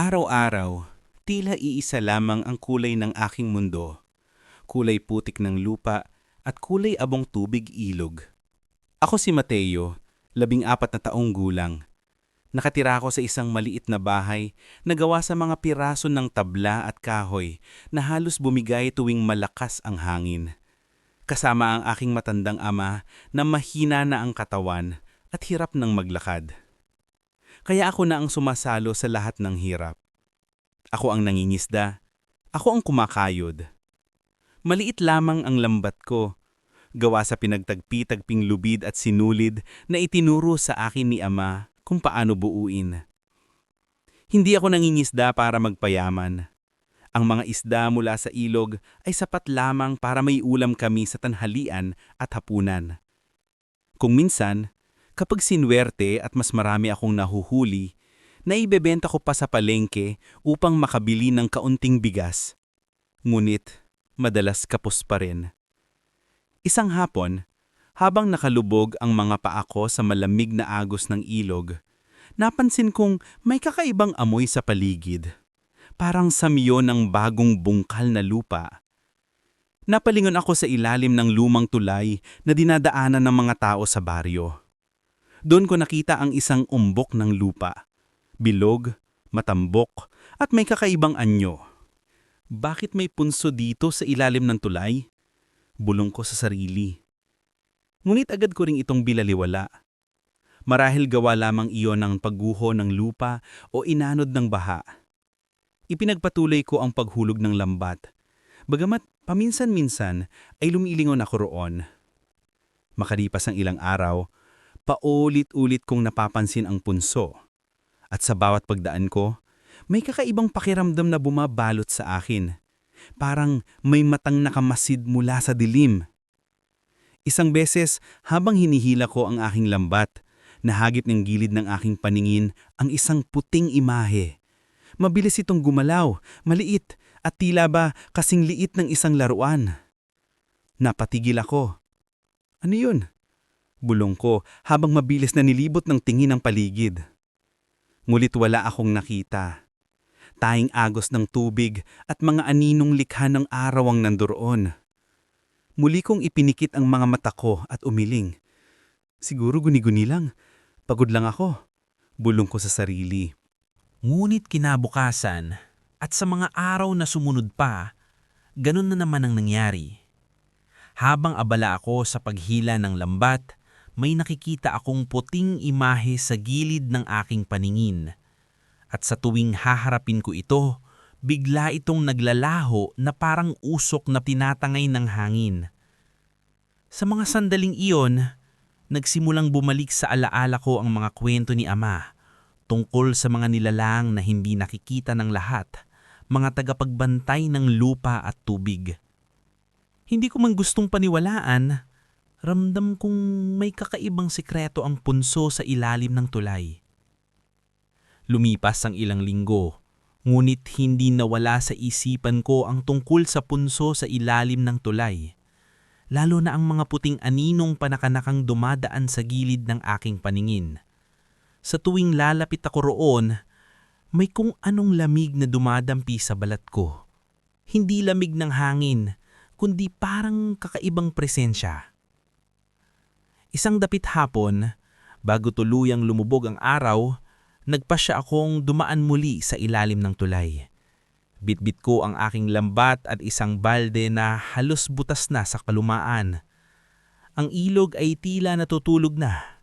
Araw-araw, tila iisa lamang ang kulay ng aking mundo. Kulay putik ng lupa at kulay abong tubig ilog. Ako si Mateo, labing apat na taong gulang. Nakatira ako sa isang maliit na bahay na gawa sa mga piraso ng tabla at kahoy na halos bumigay tuwing malakas ang hangin. Kasama ang aking matandang ama na mahina na ang katawan at hirap ng maglakad. Kaya ako na ang sumasalo sa lahat ng hirap. Ako ang nangingisda. Ako ang kumakayod. Maliit lamang ang lambat ko. Gawa sa pinagtagpi-tagping lubid at sinulid na itinuro sa akin ni Ama kung paano buuin. Hindi ako nangingisda para magpayaman. Ang mga isda mula sa ilog ay sapat lamang para may ulam kami sa tanhalian at hapunan. Kung minsan, kapag sinwerte at mas marami akong nahuhuli, naibebenta ko pa sa palengke upang makabili ng kaunting bigas. Ngunit, madalas kapos pa rin. Isang hapon, habang nakalubog ang mga paa ko sa malamig na agos ng ilog, napansin kong may kakaibang amoy sa paligid. Parang samyo ng bagong bungkal na lupa. Napalingon ako sa ilalim ng lumang tulay na dinadaanan ng mga tao sa baryo. Doon ko nakita ang isang umbok ng lupa. Bilog, matambok, at may kakaibang anyo. Bakit may punso dito sa ilalim ng tulay? Bulong ko sa sarili. Ngunit agad ko ring itong bilaliwala. Marahil gawa lamang iyon ng pagguho ng lupa o inanod ng baha. Ipinagpatuloy ko ang paghulog ng lambat. Bagamat paminsan-minsan ay lumilingon ako roon. Makalipas ang ilang araw, paulit-ulit kong napapansin ang punso. At sa bawat pagdaan ko, may kakaibang pakiramdam na bumabalot sa akin. Parang may matang nakamasid mula sa dilim. Isang beses, habang hinihila ko ang aking lambat, nahagip ng gilid ng aking paningin ang isang puting imahe. Mabilis itong gumalaw, maliit, at tila ba kasing liit ng isang laruan. Napatigil ako. Ano yun? Bulong ko habang mabilis na nilibot ng tingin ang paligid. Ngulit wala akong nakita. Taing agos ng tubig at mga aninong likha ng araw ang nandoon. Muli kong ipinikit ang mga mata ko at umiling. Siguro guni-guni lang. Pagod lang ako. Bulong ko sa sarili. Ngunit kinabukasan at sa mga araw na sumunod pa, ganun na naman ang nangyari. Habang abala ako sa paghila ng lambat, may nakikita akong puting imahe sa gilid ng aking paningin. At sa tuwing haharapin ko ito, bigla itong naglalaho na parang usok na tinatangay ng hangin. Sa mga sandaling iyon, nagsimulang bumalik sa alaala ko ang mga kwento ni Ama tungkol sa mga nilalang na hindi nakikita ng lahat, mga tagapagbantay ng lupa at tubig. Hindi ko man gustong paniwalaan, ramdam kong may kakaibang sikreto ang punso sa ilalim ng tulay. Lumipas ang ilang linggo, ngunit hindi nawala sa isipan ko ang tungkol sa punso sa ilalim ng tulay. Lalo na ang mga puting aninong panakanakang dumadaan sa gilid ng aking paningin. Sa tuwing lalapit ako roon, may kung anong lamig na dumadampi sa balat ko. Hindi lamig ng hangin, kundi parang kakaibang presensya. Isang dapit hapon, bago tuluyang lumubog ang araw, nagpasya akong dumaan muli sa ilalim ng tulay. Bitbit ko ang aking lambat at isang balde na halos butas na sa kalumaan. Ang ilog ay tila natutulog na.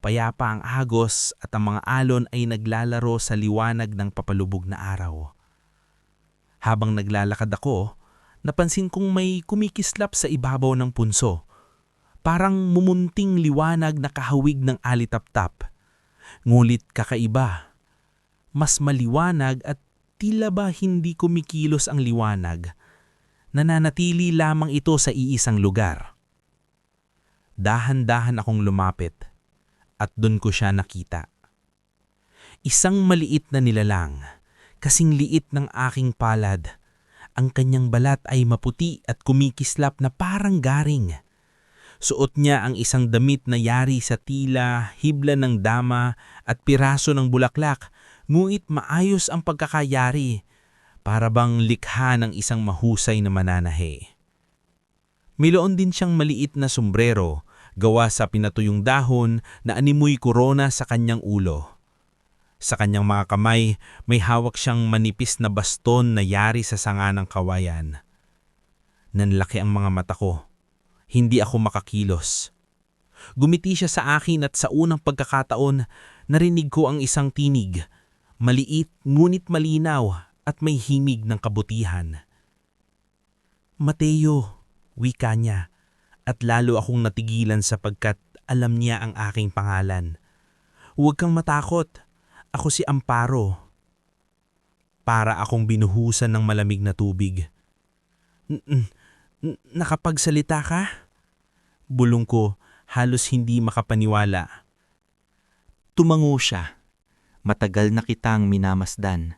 Payapa ang agos at ang mga alon ay naglalaro sa liwanag ng papalubog na araw. Habang naglalakad ako, napansin kong may kumikislap sa ibabaw ng punso. Parang mumunting liwanag na kahawig ng alitap-tap. Ngulit kakaiba. Mas maliwanag at tila ba hindi kumikilos ang liwanag. Nananatili lamang ito sa iisang lugar. Dahan-dahan akong lumapit at doon ko siya nakita. Isang maliit na nilalang, kasing liit ng aking palad. Ang kanyang balat ay maputi at kumikislap na parang garing. Suot niya ang isang damit na yari sa tila, hibla ng dama at piraso ng bulaklak, ngunit maayos ang pagkakayari para bang likha ng isang mahusay na mananahe. Miloon din siyang maliit na sombrero gawa sa pinatuyong dahon na animoy korona sa kanyang ulo. Sa kanyang mga kamay, may hawak siyang manipis na baston na yari sa sanga ng kawayan. Nanlaki ang mga mata ko. Hindi ako makakilos. Gumiti siya sa akin at sa unang pagkakataon, narinig ko ang isang tinig. Maliit ngunit malinaw at may himig ng kabutihan. Mateo, wika niya, at lalo akong natigilan sapagkat alam niya ang aking pangalan. Huwag kang matakot, ako si Amparo. Para akong binuhusan ng malamig na tubig. N- n- nakapagsalita ka? Bulong ko, halos hindi makapaniwala. Tumango siya. Matagal na kitang minamasdan.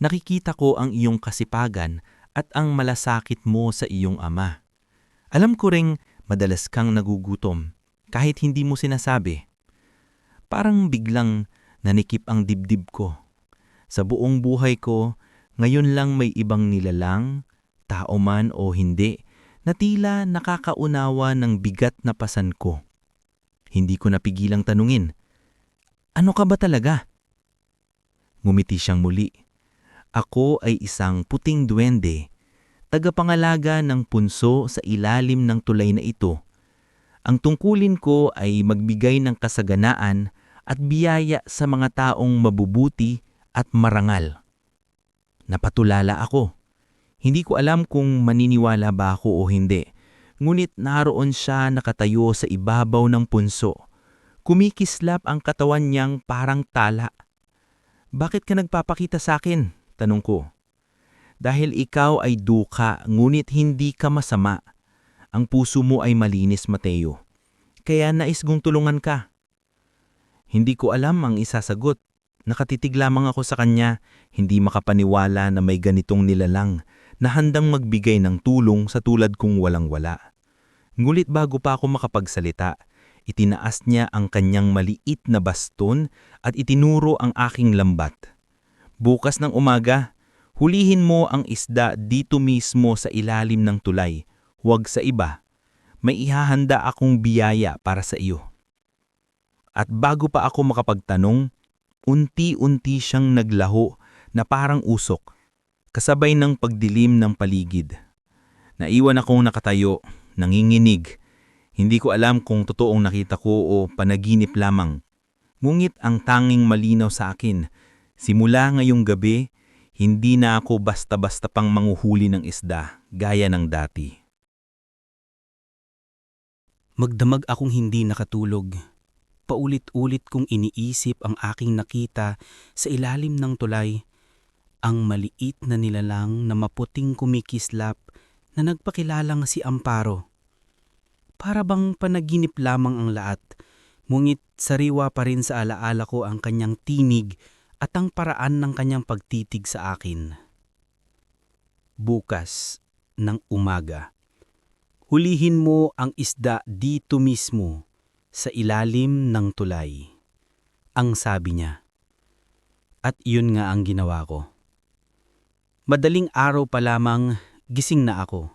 Nakikita ko ang iyong kasipagan at ang malasakit mo sa iyong ama. Alam ko ring madalas kang nagugutom kahit hindi mo sinasabi. Parang biglang nanikip ang dibdib ko. Sa buong buhay ko, ngayon lang may ibang nilalang, tao man o hindi, na tila nakakaunawa ng bigat na pasan ko. Hindi ko napigilang tanungin, ano ka ba talaga? Ngumiti siyang muli. Ako ay isang puting duwende, tagapangalaga ng punso sa ilalim ng tulay na ito. Ang tungkulin ko ay magbigay ng kasaganaan at biyaya sa mga taong mabubuti at marangal. Napatulala ako. Hindi ko alam kung maniniwala ba ako o hindi, ngunit naroon siya nakatayo sa ibabaw ng punso. Kumikislap ang katawan niyang parang tala. Bakit ka nagpapakita sa akin? Tanong ko. Dahil ikaw ay duka ngunit hindi ka masama. Ang puso mo ay malinis, Mateo. Kaya nais kong tulungan ka. Hindi ko alam ang isasagot. Nakatitig lamang ako sa kanya, hindi makapaniwala na may ganitong nilalang na handang magbigay ng tulong sa tulad kong walang-wala. Ngulit bago pa ako makapagsalita, itinaas niya ang kanyang maliit na baston at itinuro ang aking lambat. Bukas ng umaga, hulihin mo ang isda dito mismo sa ilalim ng tulay, huwag sa iba. May ihahanda akong biyaya para sa iyo. At bago pa ako makapagtanong, unti-unti siyang naglaho na parang usok, kasabay ng pagdilim ng paligid. Naiwan akong nakatayo, nanginginig. Hindi ko alam kung totoong nakita ko o panaginip lamang. Ngunit ang tanging malinaw sa akin, simula ngayong gabi, hindi na ako basta-basta pang manguhuli ng isda gaya ng dati. Magdamag akong hindi nakatulog. Paulit-ulit kong iniisip ang aking nakita sa ilalim ng tulay, ang maliit na nilalang na maputing kumikislap na nagpakilalang si Amparo. Para bang panaginip lamang ang lahat, ngunit sariwa pa rin sa alaala ko ang kanyang tinig at ang paraan ng kanyang pagtitig sa akin. Bukas ng umaga, hulihin mo ang isda dito mismo sa ilalim ng tulay. Ang sabi niya. At yun nga ang ginawa ko. Madaling araw pa lamang gising na ako.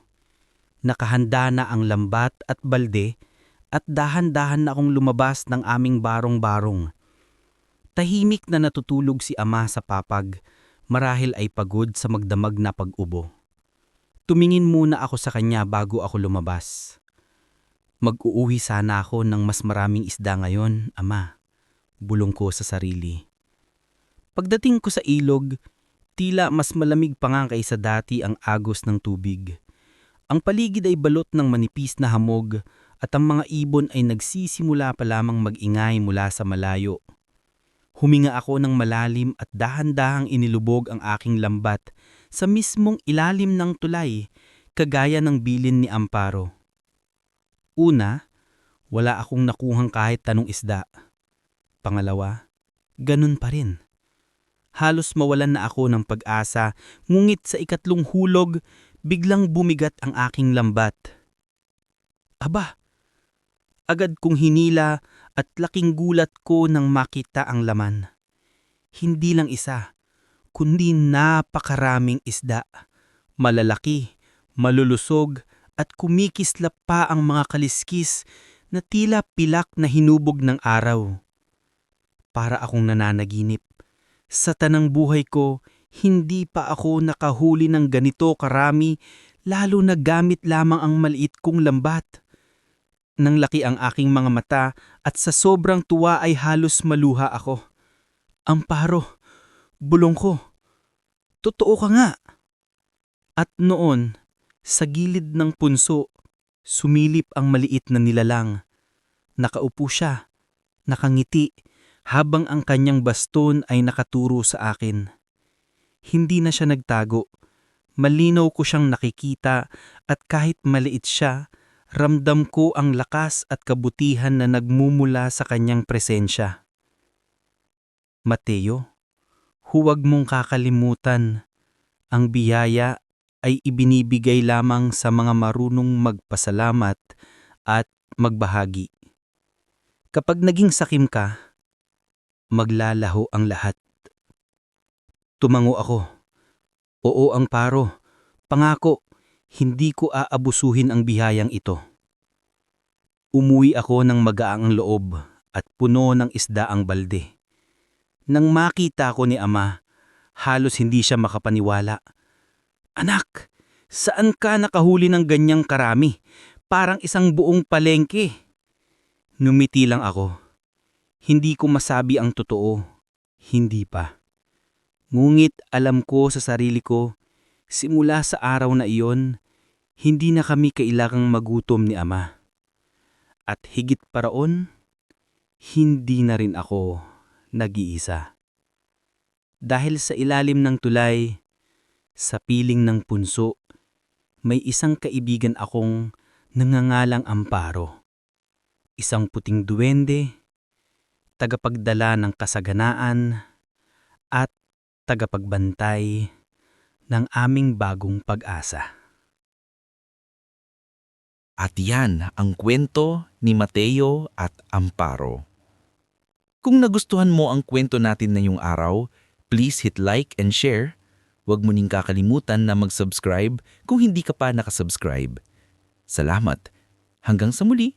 Nakahanda na ang lambat at balde at dahan-dahan na akong lumabas ng aming barong-barong. Tahimik na natutulog si ama sa papag, marahil ay pagod sa magdamag na pag-ubo. Tumingin muna ako sa kanya bago ako lumabas. Mag-uuwi sana ako ng mas maraming isda ngayon, ama. Bulong ko sa sarili. Pagdating ko sa ilog, tila mas malamig pa nga kaysa dati ang agos ng tubig. Ang paligid ay balot ng manipis na hamog at ang mga ibon ay nagsisimula pa lamang magingay mula sa malayo. Huminga ako ng malalim at dahan-dahang inilubog ang aking lambat sa mismong ilalim ng tulay, kagaya ng bilin ni Amparo. Una, wala akong nakuhang kahit tanong isda. Pangalawa, ganun pa rin. Halos mawalan na ako ng pag-asa, ngunit sa ikatlong hulog, biglang bumigat ang aking lambat. Aba, agad kong hinila at laking gulat ko nang makita ang laman. Hindi lang isa, kundi napakaraming isda. Malalaki, malulusog, at kumikislap pa ang mga kaliskis na tila pilak na hinubog ng araw. Para akong nananaginip. Sa tanang buhay ko, hindi pa ako nakahuli ng ganito karami lalo na gamit lamang ang maliit kong lambat. Nang laki ang aking mga mata at sa sobrang tuwa ay halos maluha ako. Amparo, bulong ko. Totoo ka nga. At noon, sa gilid ng punso, sumilip ang maliit na nilalang. Nakaupo siya, nakangiti, habang ang kanyang baston ay nakaturo sa akin. Hindi na siya nagtago. Malinaw ko siyang nakikita at kahit maliit siya, ramdam ko ang lakas at kabutihan na nagmumula sa kanyang presensya. Mateo, huwag mong kakalimutan. Ang biyaya ay ibinibigay lamang sa mga marunong magpasalamat at magbahagi. Kapag naging sakim ka, maglalaho ang lahat. Tumango ako. Oo ang paro. Pangako, hindi ko aabusuhin ang bihayang ito. Umuwi ako ng magaang loob at puno ng isda ang balde. Nang makita ko ni ama, halos hindi siya makapaniwala. Anak, saan ka nakahuli ng ganyang karami? Parang isang buong palengke. Numiti lang ako. Hindi ko masabi ang totoo. Hindi pa. Ngunit alam ko sa sarili ko, simula sa araw na iyon, hindi na kami kailangang magutom ni Ama. At higit pa roon, hindi na rin ako nag-iisa. Dahil sa ilalim ng tulay, sa piling ng punso, may isang kaibigan akong nangangalang Amparo. Isang puting duwende, tagapagdala ng kasaganaan, at tagapagbantay ng aming bagong pag-asa. At yan ang kwento ni Mateo at Amparo. Kung nagustuhan mo ang kwento natin na yung araw, please hit like and share. Huwag mo ning kakalimutan na mag-subscribe kung hindi ka pa nakasubscribe. Salamat. Hanggang sa muli.